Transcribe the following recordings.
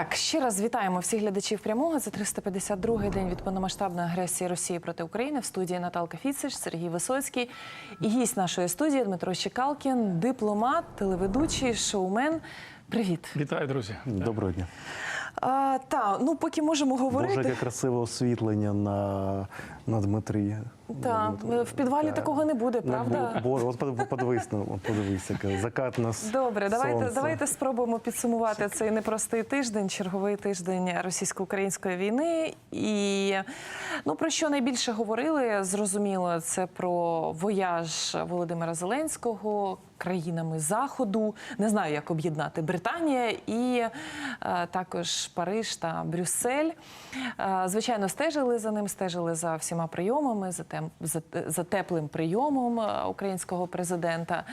Так, ще раз вітаємо всіх глядачів прямого. Це 352-й день від повномасштабної агресії Росії проти України. В студії Наталка Фіцич, Сергій Висоцький і гість нашої студії Дмитро Щекалкін, дипломат, телеведучий, шоумен. Привіт. Вітаю, друзі. Доброго дня. А, та, ну поки можемо говорити. Боже, яке красиве освітлення на, на Дмитрі. Та, в підвалі такого не буде, правда? Боже, от под- подивись, от закат нас. Добре, давайте, сонце. давайте спробуємо підсумувати цей непростий тиждень, черговий тиждень російсько-української війни. І ну про що найбільше говорили, зрозуміло, це про вояж Володимира Зеленського країнами Заходу. Не знаю, як об'єднати Британія і е, також Париж та Брюссель. Е, звичайно, стежили за ним, стежили за всіма прийомами, за тем за, за теплим прийомом е, українського президента.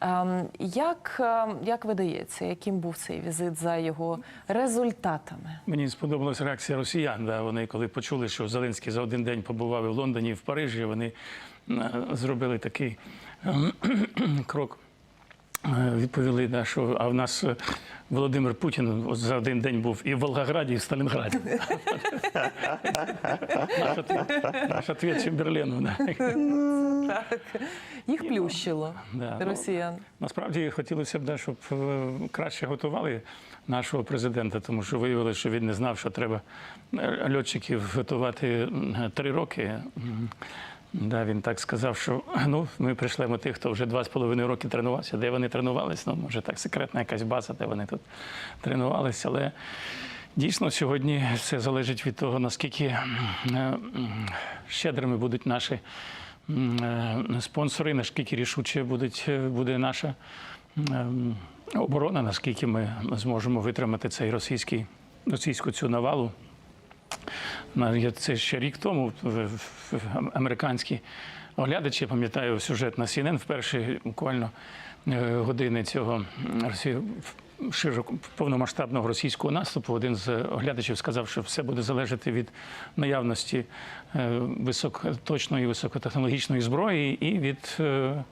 Ем, Як, е, як видається, яким був цей візит за його результатами? Мені сподобалася реакція росіян. Да, вони коли почули, що Зеленський за один день побував і в Лондоні і в Парижі. Вони е, зробили такий е, крок. Е, Відповіли, да, що а в нас е, Володимир Путін за один день був і в Волгограді, і в Сталінграді. Наш ответ- Чемберлену. Так, їх плющило ну, росіян. Насправді хотілося б, щоб е, краще готували нашого президента, тому що виявилося, що він не знав, що треба льотчиків готувати три роки. Да, він так сказав, що ну, ми прийшлемо тих, хто вже два з половиною роки тренувався. Де вони тренувалися? Ну, може, так секретна якась база, де вони тут тренувалися. Але дійсно сьогодні все залежить від того, наскільки е, щедрими будуть наші е, спонсори, наскільки рішуче будуть, е, буде наша оборона, наскільки ми зможемо витримати цей російський, російську цю навалу. Це ще рік тому американські оглядачі, я пам'ятаю сюжет на CNN в перші буквально е, години цього широко повномасштабного російського наступу. Один з оглядачів сказав, що все буде залежати від наявності е, високоточної, високотехнологічної зброї і від е,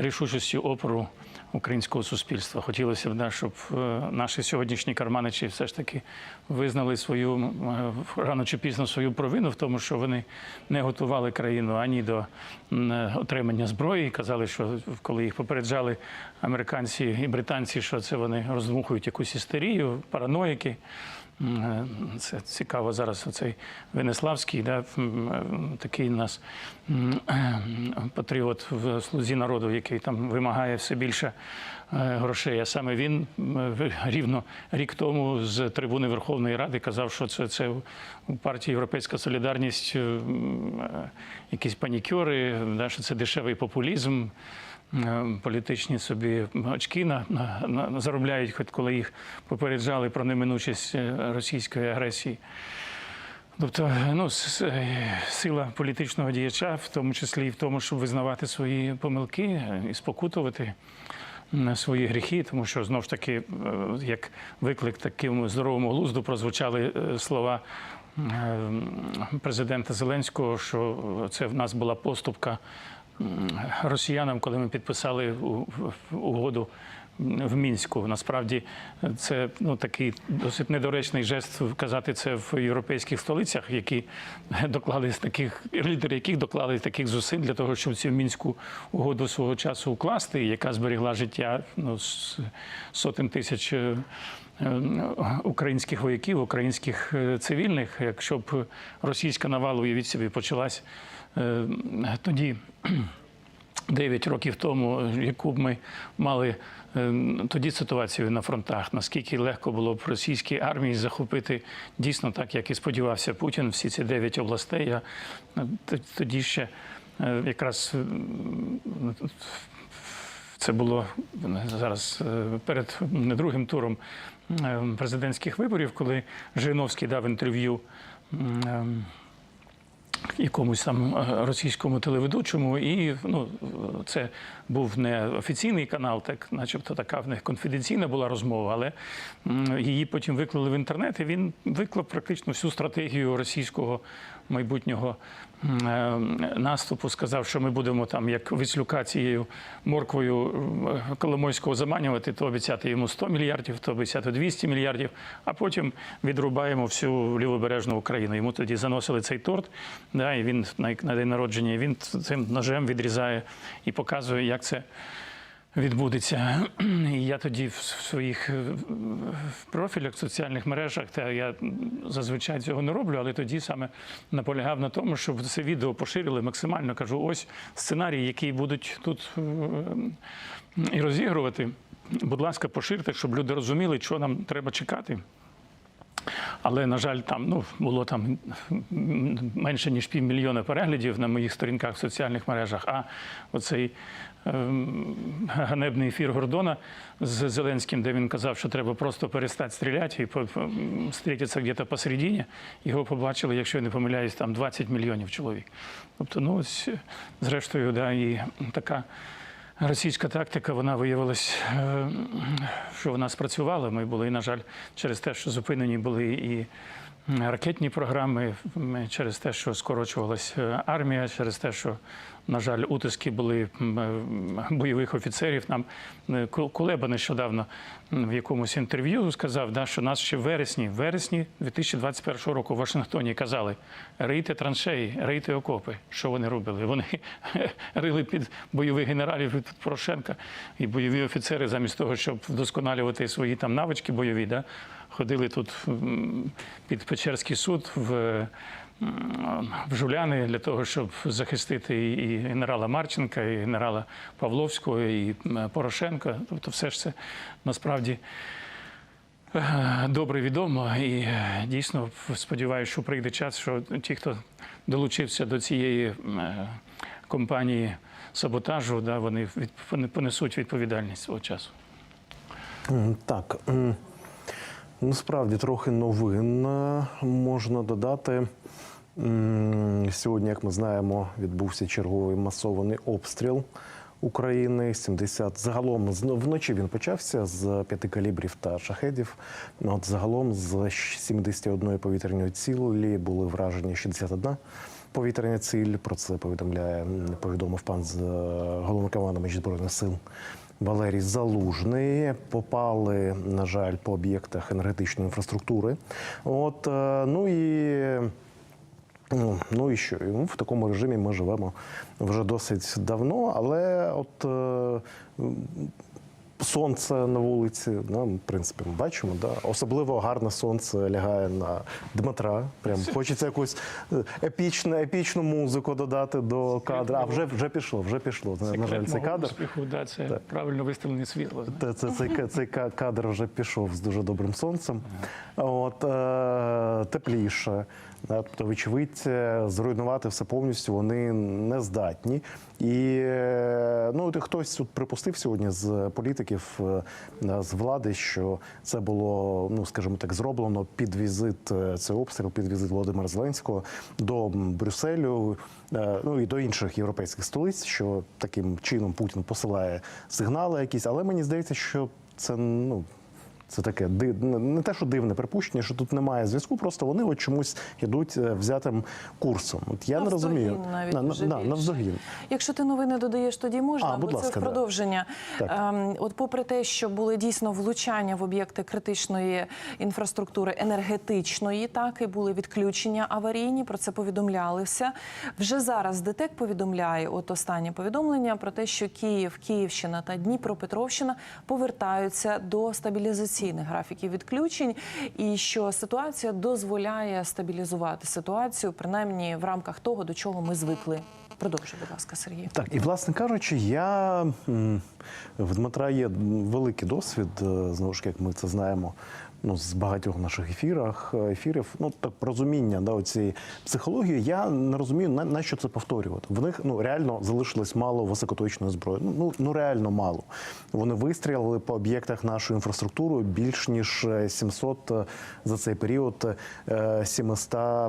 рішучості опору українського суспільства. Хотілося б, щоб е, наші сьогоднішні карманичі все ж таки визнали свою е, рано чи пізно свою провину в тому, що вони не готували країну ані до е, отримання зброї. Казали, що коли їх попереджали американці і британці, що це вони роздмухують якусь істерію, параноїки. Е, Це цікаво зараз. Оцей Венеславський, да, е, такий у нас е, патріот в слузі народу, який там вимагає все більше грошей. А саме він рівно рік тому з трибуни Верховної Ради казав, що це, це у партії Європейська Солідарність якісь панікьори, да, що це дешевий популізм. Е, політичні собі очки на, на, заробляють, хоч коли їх попереджали про неминучість е, російської агресії. Тобто, ну, е, сила політичного діяча, в тому числі і в тому, щоб визнавати свої помилки і спокутувати свої гріхи, тому що знов ж таки, як виклик такому здоровому глузду, прозвучали слова президента Зеленського, що це в нас була поступка росіянам, коли ми підписали угоду в Мінську. Насправді це ну такий досить недоречний жест казати це в європейських столицях, які доклали з таких лідери, яких доклали таких зусиль для того, щоб цю мінську угоду свого часу укласти, яка зберігла життя ну, сотень тисяч. Е, Українських вояків, українських е, цивільних, якщо б російська навала, уявіть собі, почалась е, тоді 9 років тому, яку б ми мали тоді ситуацію на фронтах, наскільки легко було б російській армії захопити дійсно так, як і сподівався Путін, всі ці 9 областей. Я тоді ще якраз це було зараз перед м, другим туром президентських виборів, коли Жириновський дав інтерв'ю. ем, якомусь там е, російському телеведучому, і ну це був не офіційний канал, так, начебто, така в них конфіденційна була розмова, але її потім виклали в інтернет. І він виклав практично всю стратегію російського майбутнього е, наступу сказав, що ми будемо там як Віслюка цією морквою е, Коломойського заманювати, то обіцяти йому 100 мільярдів, то обіцяти 200 мільярдів, а потім відрубаємо всю лівобережну Україну. Йому тоді заносили цей торт, да, і він на день народження він цим ножем відрізає і показує, як це відбудеться. І я тоді в своїх профілях в соціальних мережах, та я зазвичай цього не роблю, але тоді саме наполягав на тому, щоб це відео поширили максимально. Кажу, ось сценарій, який будуть тут е, і розігрувати. Будь ласка, поширте, щоб люди розуміли, що нам треба чекати. Але, на жаль, там ну, було там менше ніж півмільйона переглядів на моїх сторінках в соціальних мережах. А оцей ганебний ефір Гордона з Зеленським, де він казав, що треба просто перестати стріляти і по- по- стрітися десь посередині, його побачили, якщо я не помиляюсь, там 20 мільйонів чоловік. Тобто, ну ось зрештою, да, і така. Російська тактика вона виявилась, е, що вона спрацювала. Ми були, на жаль, через те, що зупинені були і ракетні програми, через те, що скорочувалася армія, через те, що, на жаль, утиски були е, бойових офіцерів. Нам е, Кулеба нещодавно в якомусь інтерв'ю сказав, да, що нас ще в вересні, в вересні 2021 року в Вашингтоні казали: рийте траншеї, рийте окопи. Що вони робили? Вони рили під бойових генералів від Порошенка і бойові офіцери, замість того, щоб вдосконалювати свої там навички бойові, да, ходили тут під Печерський суд в. В Жуляни для того, щоб захистити і генерала Марченка, і генерала Павловського, і Порошенка. Тобто, все ж це насправді е, добре відомо. І е, дійсно сподіваюся, що прийде час, що ті, хто долучився до цієї е, компанії саботажу, да, вони понесуть відповідальність свого часу. Так. Насправді трохи новин можна додати. Сьогодні, як ми знаємо, відбувся черговий масований обстріл України. 70 загалом з- вночі він почався з п'яти калібрів та шахедів. Ну, От загалом з 71 повітряної цілі були вражені 61 повітряна ціль. Про це повідомляє повідомив пан з е, головнокомандувач збройних сил Валерій Залужний попали, на жаль, по об'єктах енергетичної інфраструктури. От е, ну і. Ну, і що? І, Ну, в такому режимі ми живемо вже досить давно, але от е, сонце на вулиці, ну, в принципі, ми бачимо, да? особливо гарне сонце лягає на Дмитра. Прям хочеться якусь е, епічну, епічну музику додати до кадра. А вже, вже пішло, вже пішло. На, на жаль, цей кадр. успіху, да, це правильно виставлене світло. знаєте. Та це цей, цей кадр вже пішов з дуже добрим сонцем. От е, тепліше. Да, Тобто, вочевидь, е, зруйнувати все повністю вони не здатні. І е, ну, хтось тут припустив сьогодні з політиків е, з влади, що це було, ну скажімо так, зроблено під візит це цей обстріл, під візит Володимира Зеленського до Брюсселю, е, ну і до інших європейських столиць, що таким чином Путін посилає сигнали якісь, але мені здається, що це ну. Це таке не те, що дивне припущення, що тут немає зв'язку, просто вони от чомусь йдуть е, взятим курсом. От я не розумію. навіть на, на, на, більше. Якщо ти новини додаєш, тоді можна, А, будь бо ласка, це в продовження. Так. Ем, от, попри те, що були дійсно влучання в об'єкти критичної інфраструктури енергетичної, так і були відключення аварійні. Про це повідомлялися. Вже зараз ДТЕК повідомляє, от останнє повідомлення про те, що Київ, Київщина та Дніпропетровщина повертаються до стабілізаційних графіків відключень, і що ситуація дозволяє стабілізувати ситуацію, принаймні в рамках того, до чого ми звикли. Продовжуй, будь ласка, Сергій. Так, і власне кажучи, я в Дмитра є великий досвід, е, знову ж як ми це знаємо. Ну, з багатьох наших ефірах, ефірів, ну так розуміння да, цієї психології, я не розумію, на, на що це повторювати. В них ну реально залишилось мало високоточної зброї. Ну, ну ну реально мало. Вони вистрілили по об'єктах нашої інфраструктури більш ніж 700 е, за цей період е, 700 е,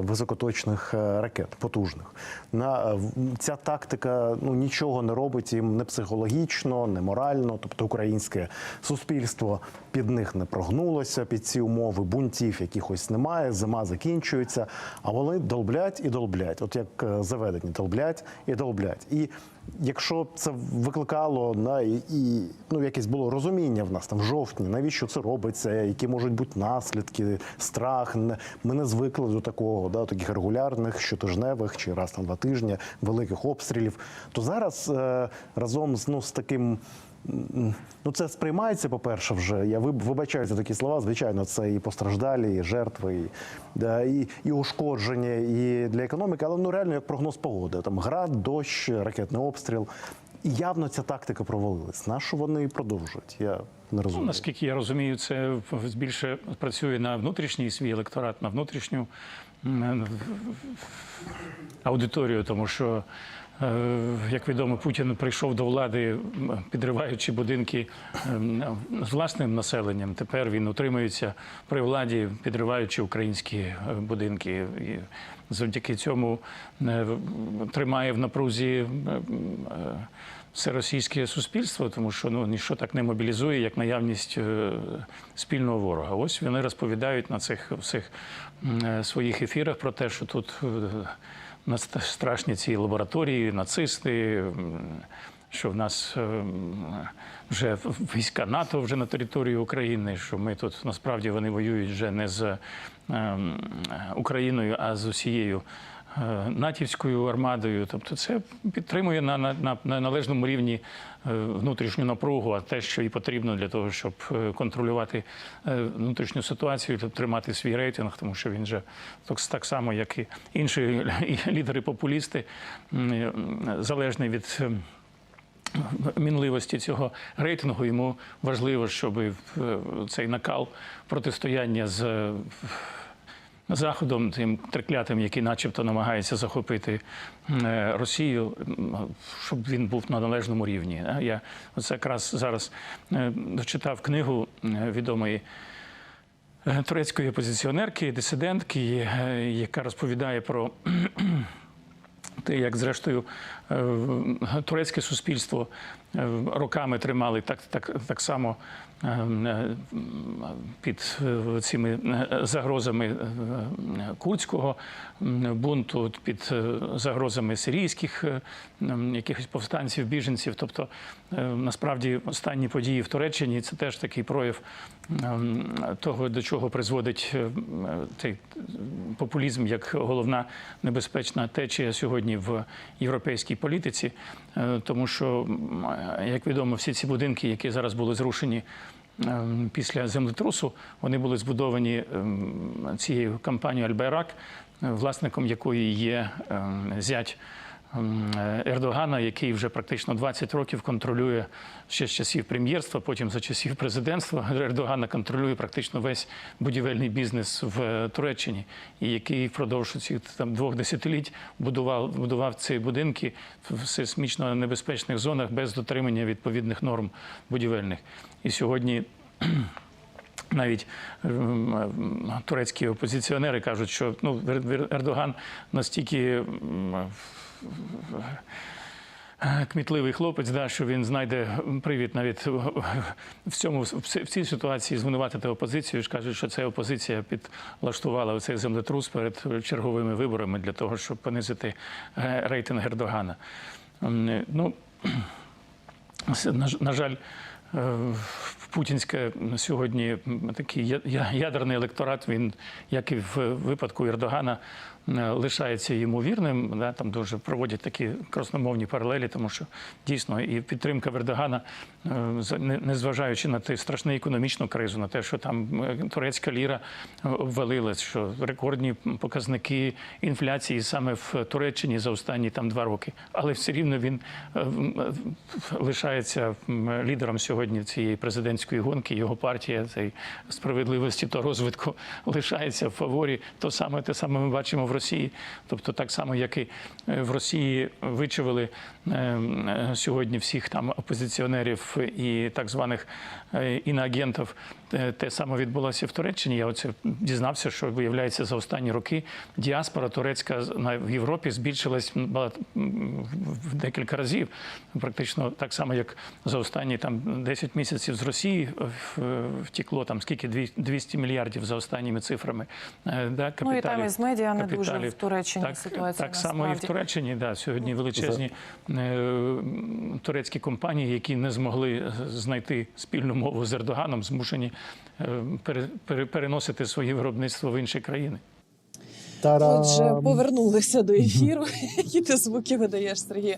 високоточних е, ракет потужних. На е, ця тактика ну нічого не робить їм не психологічно, не морально. Тобто українське суспільство під них не прогнулося під ці умови. Бунтів якихось немає. Зима закінчується. А вони долблять і долблять. От як е, заведені, долблять і долблять. І якщо це викликало на і, і ну якесь було розуміння в нас там в жовтні, навіщо це робиться, які можуть бути наслідки, страх. Ми не звикли до такого, да, таких регулярних щотижневих чи раз на два тижні великих обстрілів. То зараз е, разом з ну з таким. Ну, це сприймається, по-перше, вже. Я виб- вибачаю за такі слова. Звичайно, це і постраждалі, і жертви, і, да, і, і ушкодження, і для економіки, але ну реально як прогноз погоди. Там град, дощ, ракетний обстріл. І явно ця тактика провалилась. На що вони продовжують? Я не розумію. Ну, наскільки я розумію, це більше працює на внутрішній свій електорат, на внутрішню аудиторію, тому що, е, як відомо, Путін прийшов до влади, підриваючи будинки ем, з власним населенням. Тепер він утримується при владі, підриваючи українські е, будинки. І завдяки цьому е, тримає в напрузі. е, е, все російське суспільство, тому що ну ніщо так не мобілізує, як наявність е, спільного ворога. Ось вони розповідають на цих всіх е, своїх ефірах про те, що тут е, страшні ці лабораторії, нацисти. Що в нас е, вже війська НАТО вже на території України, що ми тут насправді вони воюють вже не з е, Україною, а з усією натівською армадою. Тобто це підтримує на, на, на, на належному рівні е, внутрішню напругу, а те, що і потрібно для того, щоб е, контролювати е, внутрішню ситуацію, тримати свій рейтинг, тому що він же так, само, як і інші лідери-популісти, е, залежний від. е, мінливості цього рейтингу йому важливо, щоб е, цей накал протистояння з е, Заходом, тим триклятим, який начебто намагається захопити е, Росію, щоб він був на належному рівні. Е, Я оце якраз зараз дочитав книгу е, відомої е, турецької опозиціонерки, дисидентки, яка розповідає про те, як зрештою турецьке суспільство роками тримали так, так, так само під е, цими е, загрозами е, курдського бунту, під е, загрозами сирійських е, якихось повстанців, біженців. Тобто, е, насправді, останні події в Туреччині це теж такий прояв ем, того, до чого призводить е, цей популізм як головна небезпечна течія сьогодні в європейській політиці, Е, тому що, як відомо, всі ці будинки, які зараз були зрушені. Ем, Після землетрусу вони були збудовані ем, цією компанією Альбайрак, е, власником якої є ем, зять Ердогана, який вже практично 20 років контролює ще з часів прем'єрства, потім за часів президентства Ердогана контролює практично весь будівельний бізнес в е, Туреччині, і який впродовж цих там двох десятиліть будував будував ці будинки в сейсмічно небезпечних зонах без дотримання відповідних норм будівельних. І сьогодні. Навіть ем, турецькі опозиціонери кажуть, що ну, Ердоган настільки е, кмітливий хлопець, да, що він знайде привід навіть в цьому в цій ситуації звинуватити опозицію. ж Кажуть, що це опозиція підлаштувала цей землетрус перед черговими виборами для того, щоб понизити е, рейтинг Ердогана. Ну, на, жаль, е, путінське сьогодні такий ядерний електорат. Він, як і в випадку Ердогана, лишається йому вірним. Да, там дуже проводять такі красномовні паралелі, тому що дійсно і підтримка в Ердогана, е, незважаючи на те страшну економічну кризу, на те, що там е, турецька ліра е, обвалилась, що рекордні показники інфляції саме в Туреччині за останні там два роки, але все рівно він е, е, лишається лідером сьогодні цієї президентської гонки. Його партія цей справедливості та розвитку лишається в фаворі. То саме те саме ми бачимо в Росії. Росії. Тобто, так само, як і е, в Росії вичавили е, е, сьогодні всіх там опозиціонерів і так званих е, іноагентів. Е, Те саме відбулося в Туреччині. Я оце дізнався, що виявляється за останні роки діаспора турецька з- на- в Європі збільшилась в декілька разів. Практично так само, як за останні там 10 місяців з Росії в- втекло там скільки Дві- 200 мільярдів за останніми цифрами. е, Да, Ну і там із медіа не дуже в Туреччині Так, ситуація так само і в. Туреччині. Да, сьогодні величезні е, турецькі компанії, які не змогли знайти спільну мову з Ердоганом, змушені е, переносити своє виробництво в інші країни. Та-дам! Отже, повернулися до ефіру. Які ти звуки видаєш, Сергій?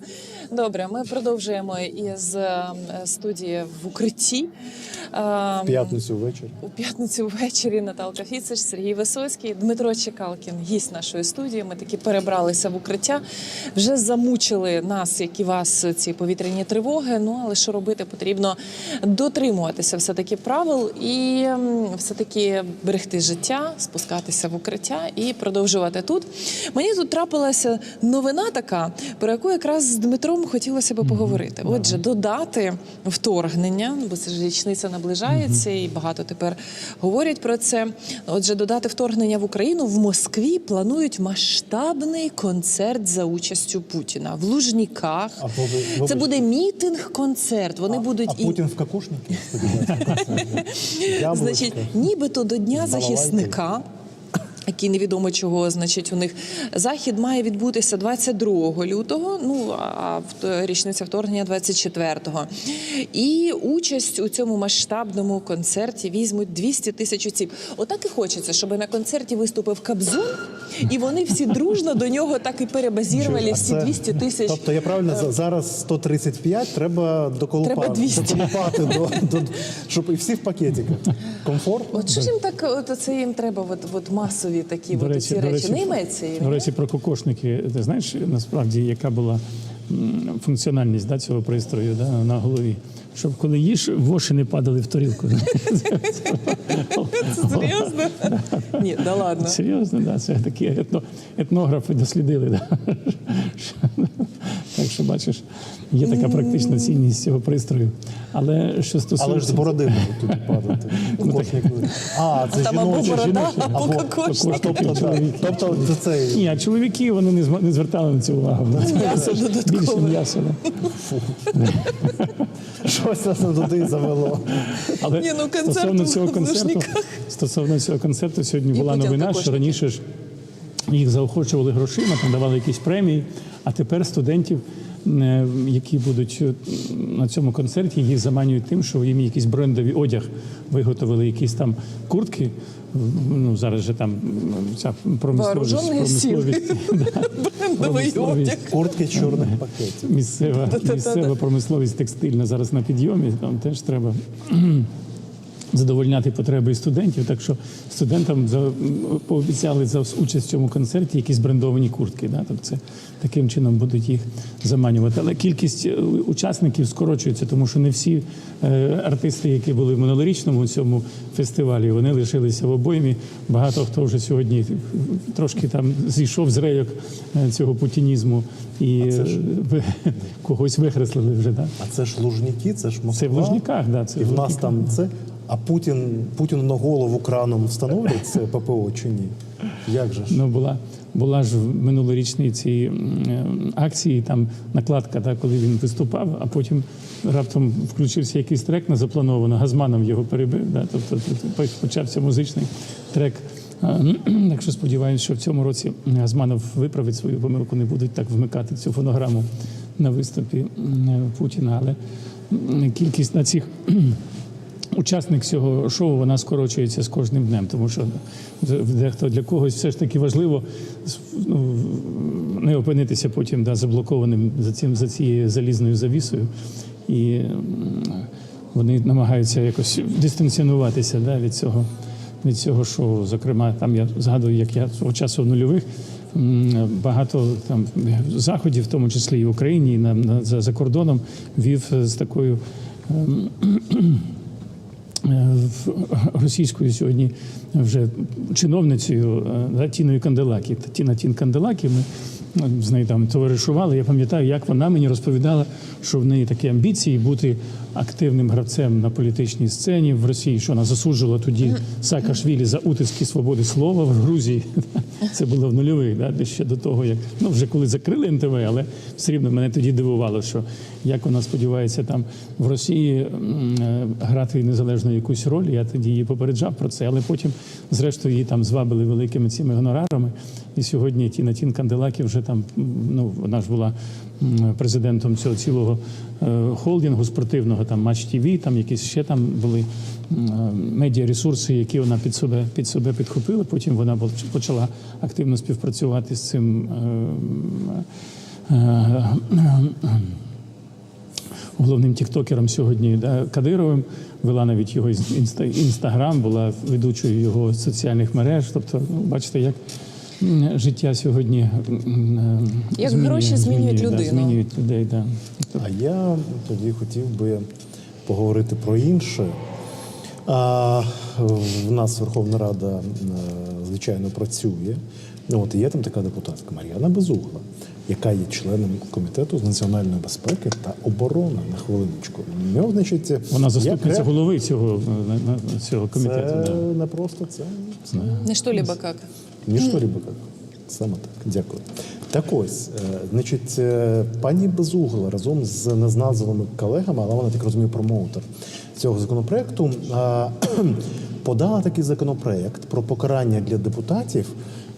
Добре, ми продовжуємо із е, студії в укритті. Е, п'ятницю ввечері. У п'ятницю ввечері Наталка Фіцич, Сергій Висоцький, Дмитро Чекалкін, гість нашої студії. Ми таки перебралися в укриття. Вже замучили нас, як і вас, ці повітряні тривоги. Ну але що робити? Потрібно дотримуватися все таки правил і все таки берегти життя, спускатися в укриття і продовжувати тут. Мені тут трапилася новина така, про яку якраз з Дмитром хотілося би поговорити. Отже, додати вторгнення, бо це ж річниця наближається, і багато тепер говорять про це. Отже, додати вторгнення в Україну в Москві планують масштабний концерт за участю Путіна в Лужніках. Це буде мітинг-концерт. Вони будуть А Путін в. Яблучко. Значить, нібито до Дня захисника. Який невідомо чого, значить, у них захід має відбутися 22 лютого. Ну а річниця вторгнення 24-го. І участь у цьому масштабному концерті візьмуть 200 тисяч осіб. Отак і хочеться, щоб на концерті виступив Кабзун, і вони всі дружно до нього так і перебазірували всі 200 тисяч. Тобто я правильно зараз 135, треба доколупати, Треба 200. доколупати до, до, щоб і всі в пакетиках. Комфорт? От що ж їм так, от це їм треба, от, от масові такі от ці речі. Не йметься їм. до речі, про кокошники. Ти знаєш, насправді, яка була функціональність да, цього пристрою да, на голові? Щоб коли їш, воші не падали в тарілку. Це серйозно? Ні, да ладно. Серйозно, да, це такі етнографи дослідили. Да. Так що бачиш, є така практична цінність цього пристрою. Але що стосується Але ж з бороди можуть туди падати. А, це жіночі. або кокошник. Тобто, да, тобто це цей. Ні, а чоловіки вони не звертали на це увагу. Більше м'ясо. Щось нас туди завело. Але Ні, ну, стосовно цього концерту, стосовно цього концерту, сьогодні була новина, що раніше ж їх заохочували грошима, там давали якісь премії, а тепер студентів, які будуть е, на цьому концерті, їх заманюють тим, що їм якийсь брендовий одяг виготовили, якісь там куртки. Ну зараз же там ця промисловість, промисловість, да, промисловість. Куртки чорних пакетів. Місцева, місцева промисловість текстильна зараз на підйомі. Там теж треба задовольняти потреби студентів. Так що студентам за, пообіцяли за участь в цьому концерті якісь брендовані куртки. Да? Тобто це таким чином будуть їх заманювати. Але кількість е, учасників скорочується, тому що не всі е, артисти, які були в минулорічному цьому фестивалі, вони лишилися в обоймі. Багато хто вже сьогодні трошки там зійшов з рейок е, цього путінізму і ви- когось вихреслили вже. Да? А це ж Лужніки, це ж Москва. Це в Лужниках, да, це І в в нас там це. А Путін, Путін на голову краном встановлять це ППО чи ні? Як же ж? Ну, була, була ж в минулорічній цій е, акції там накладка, так, коли він виступав, а потім раптом включився якийсь трек не заплановано, Газманов його перебив. Да, тобто почався музичний трек. А, Так що сподіваюся, що в цьому році Газманов виправить свою помилку, не будуть так вмикати цю фонограму на виступі Путіна. Але кількість на цих учасник цього шоу вона скорочується з кожним днем, тому що дехто для когось все ж таки важливо ну, не опинитися потім да, заблокованим за цим за цією залізною завісою. І вони намагаються якось дистанціонуватися да, від цього. Від цього шоу, зокрема, там я згадую, як я свого часу в нульових багато там заходів, в тому числі і в Україні, і на, на за, за кордоном, вів з такою російською сьогодні вже чиновницею е, да, Тіною Канделакі. Тіна Тін Канделакі. Ми е, з нею там товаришували. Я пам'ятаю, як вона мені розповідала, що в неї такі амбіції бути активним гравцем на політичній сцені в Росії, що вона засуджувала тоді Саакашвілі за утиски свободи слова в Грузії. Це було в нульових, да, ще до того, як ну вже коли закрили НТВ, але все рівно мене тоді дивувало, що як вона сподівається там в Росії е, грати незалежно якусь роль. Я тоді її попереджав про це, але потім, зрештою, її там звабили великими цими гонорарами. І сьогодні Тіна Тін Канделакі вже там, ну вона ж була президентом цього цілого е, холдингу спортивного, там Матч ТВ, там якісь ще там були е, медіаресурси, які вона під себе під себе підхопила. Потім вона почала активно співпрацювати з цим. е, головним тіктокером сьогодні Кадировим. Вела навіть його інста, інстаграм, була ведучою його соціальних мереж. Тобто, ну, бачите, як життя сьогодні Як гроші змінюють да, людину. змінюють людей. Да. А я тоді хотів би поговорити про інше. А, в нас Верховна Рада, е, звичайно, працює. Ну, От і є там така депутатка Мар'яна Безугла, яка є членом комітету з національної безпеки та оборони на хвилиночку. Нього, значить, Вона заступниця ре- голови цього, цього комітету. Це Да. не просто це. це Не что либо. Ніщо либо як. Саме так. Дякую. Так ось, е, значить, е, пані Безугла разом з незназовими колегами, але вона так розумію, промоутер цього законопроекту, подала такий законопроект про покарання для депутатів,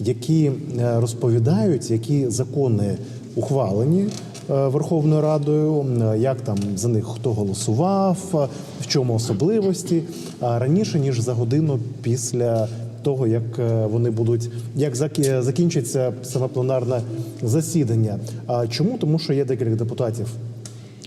які е, розповідають, які закони ухвалені. Верховною Радою, як там за них хто голосував, в чому особливості раніше ніж за годину після того, як е, вони будуть, як зак- закінчиться саме пленарне засідання. А чому? Тому що є декілька депутатів.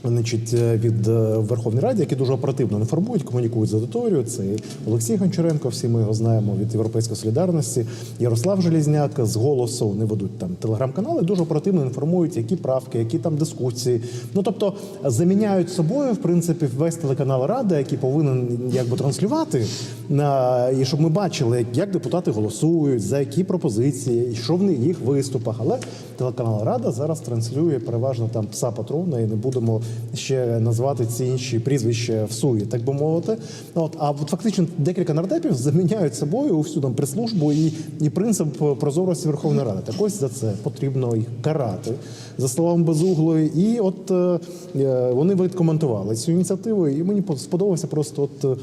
Значить, е, від е, Верховної Ради, які дуже оперативно інформують, комунікують з аудиторією. Це і Олексій Гончаренко, всі ми його знаємо від Європейської солідарності, Ярослав Желізняк з голосу вони ведуть там телеграм-канали, дуже оперативно інформують, які правки, які там дискусії. Ну тобто заміняють собою, в принципі, весь телеканал Рада, який повинен якби транслювати, на і щоб ми бачили, як депутати голосують, за які пропозиції, і що в їх виступах. Але телеканал Рада зараз транслює переважно там пса патрона, і не будемо ще назвати ці інші прізвища в суї, так би мовити. От а от фактично декілька нардепів заміняють собою всю там прес-службу і, і принцип прозорості Верховної Ради. Так ось за це потрібно їх карати за словами безуглої. І от е, е, вони відкоментували цю ініціативу, і мені сподобався просто. От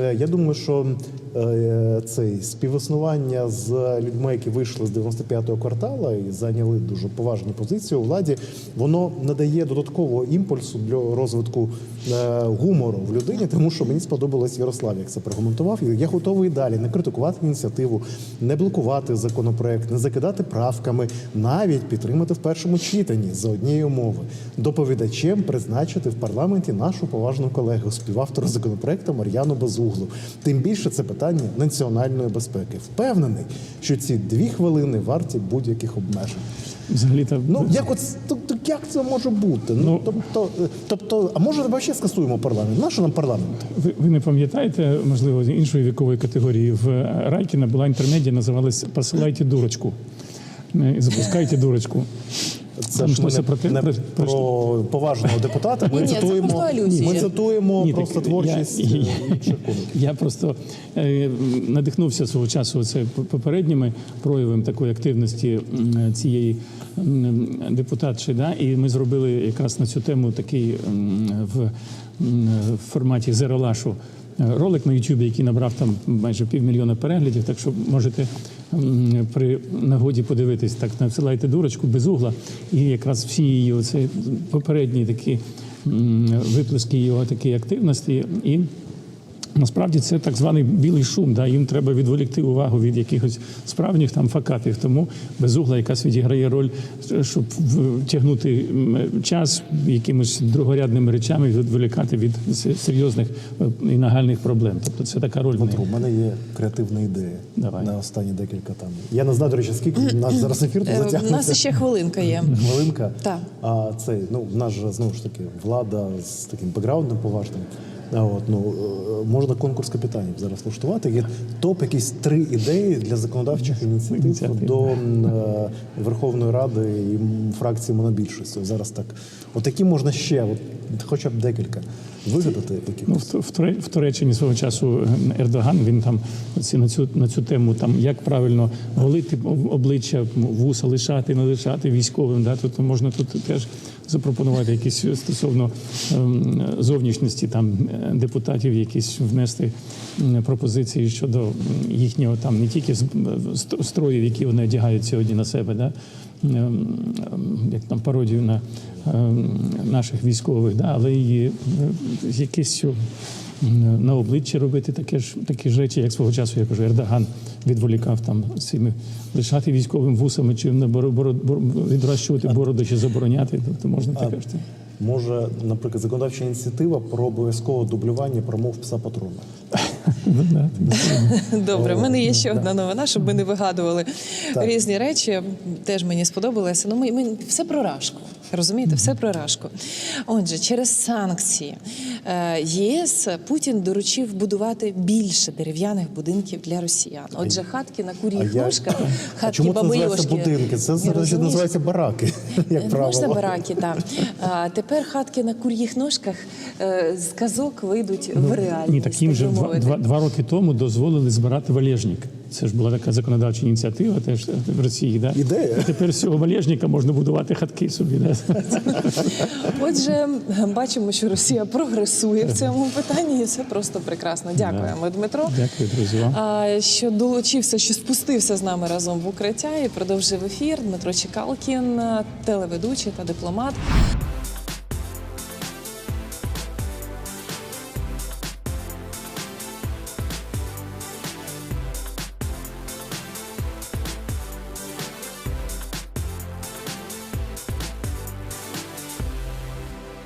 е, я думаю, що цей співіснування з людьми, які вийшли з 95-го квартала і зайняли дуже поважні позиції у владі, воно надає додаткового імпульсу для розвитку е, гумору в людині, тому що мені сподобалось Ярослав, як це прокоментував. І Я готовий далі не критикувати ініціативу, не блокувати законопроект, не закидати правками, навіть підтримати в першому читанні за однієї умови. Доповідачем призначити в парламенті нашу поважну колегу, співавтора законопроекту Мар'яну Безуглу. Тим більше це питання національної безпеки. Впевнений, що ці дві хвилини варті будь-яких обмежень. Взагалі то Ну як от тобто, як це може бути? Ну, Ну, тобто, е, тобто, а може ще скасуємо парламент? Нащо нам парламент? Ви, ви не пам'ятаєте, можливо, з іншої вікової категорії в Райкіна була інтермедія, називалась Посилайте дурочку. Е, Запускайте дурочку. Це ж ми не, про не про- поважного депутата. Ми Ні, це цитуємо, просто ми цитуємо Ні, просто так творчість я- е, я- Я просто е, надихнувся свого часу це попередніми проявами такої активності цієї депутатші. Да? І ми зробили якраз на цю тему такий в, в форматі зеролашу. Ролик на YouTube, який набрав там майже півмільйона переглядів, так що можете при нагоді подивитись, так надсилайте дурочку без угла, і якраз всі її оце попередні такі виплески його такої активності і. Насправді це так званий білий шум. Да? Їм треба відволікти увагу від якихось справжніх там факапів. Тому безугла якась відіграє роль, щоб тягнути час якимись другорядними речами, відволікати від серйозних е, і нагальних проблем. Тобто це така роль. Дмитро, у мене є креативна ідея Давай. на останні декілька там. Я не знаю, до речі, скільки нас зараз ефір Е, У нас ще хвилинка є. Хвилинка. Так. А цей, ну, в нас же знову ж таки влада з таким бекграундом поважним. А От, ну, е, можна конкурс капітанів зараз влаштувати. Є топ якісь три ідеї для законодавчих ініціатив до е, Верховної Ради і фракції монобільшості. Зараз так. Отакі можна ще, от, хоча б декілька вигадати. Ну, в, в, в Туреччині свого часу Ердоган він там оці, на цю на цю тему там як правильно голити об- обличчя, вуса лишати, не лишати військовим. Да, тут можна тут теж запропонувати якісь стосовно ем, зовнішності там е, депутатів, якісь внести пропозиції щодо їхнього там не тільки строїв, які вони одягають сьогодні на себе, да, ем, ем, як там пародію на наших військових, да, але і е, якесь м, на обличчі робити таке ж такі ж речі, як свого часу, я кажу, Ердоган відволікав там цими лишати військовим вусами, чи не боро- боро- боро- відрощувати бороду, чи забороняти. Тобто можна таке ж. Може, наприклад, законодавча ініціатива про обов'язкове дублювання промов пса патрона. Ну, Добре, в мене є ще одна новина, щоб ми не вигадували різні речі. Теж мені сподобалося. Ну, ми, ми все про рашку. Розумієте, все про рашку. Отже, через санкції е, ЄС Путін доручив будувати більше дерев'яних будинків для росіян. Отже, хатки на я- ножках, хатки чому це називається будинки? Це зараз називається бараки, як правило. Можна бараки, так. А тепер хатки на кур'їх ножках е, з казок вийдуть в реальність. Ні, так їм же два роки тому дозволили збирати валежник. Це ж була така законодавча ініціатива теж в Росії. Да? Ідея. І тепер з цього валежника можна будувати хатки собі. Да? Отже, бачимо, що Росія прогресує в цьому питанні, і це просто прекрасно. Дякуємо, Дмитро. Дякую, друзі. А, Що долучився, що спустився з нами разом в укриття і продовжив ефір. Дмитро Чекалкін, телеведучий та дипломат.